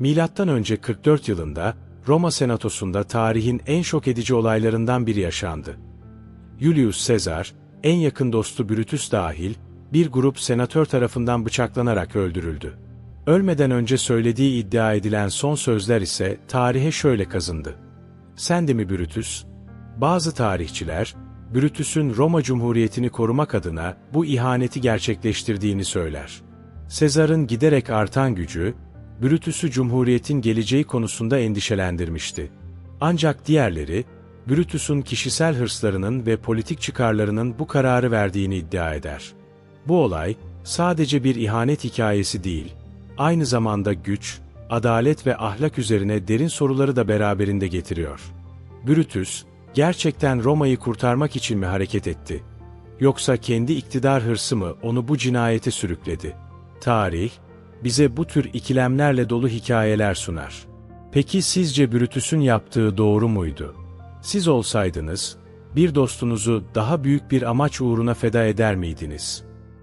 Önce 44 yılında Roma Senatosu'nda tarihin en şok edici olaylarından biri yaşandı. Julius Caesar, en yakın dostu Brutus dahil, bir grup senatör tarafından bıçaklanarak öldürüldü. Ölmeden önce söylediği iddia edilen son sözler ise tarihe şöyle kazındı. Sen de mi Brutus? Bazı tarihçiler, Brutus'un Roma Cumhuriyeti'ni korumak adına bu ihaneti gerçekleştirdiğini söyler. Sezar'ın giderek artan gücü, Brutus'u Cumhuriyet'in geleceği konusunda endişelendirmişti. Ancak diğerleri, Brutus'un kişisel hırslarının ve politik çıkarlarının bu kararı verdiğini iddia eder. Bu olay, sadece bir ihanet hikayesi değil, aynı zamanda güç, adalet ve ahlak üzerine derin soruları da beraberinde getiriyor. Brutus, gerçekten Roma'yı kurtarmak için mi hareket etti? Yoksa kendi iktidar hırsı mı onu bu cinayete sürükledi? Tarih, bize bu tür ikilemlerle dolu hikayeler sunar. Peki sizce Brutus'un yaptığı doğru muydu? Siz olsaydınız, bir dostunuzu daha büyük bir amaç uğruna feda eder miydiniz?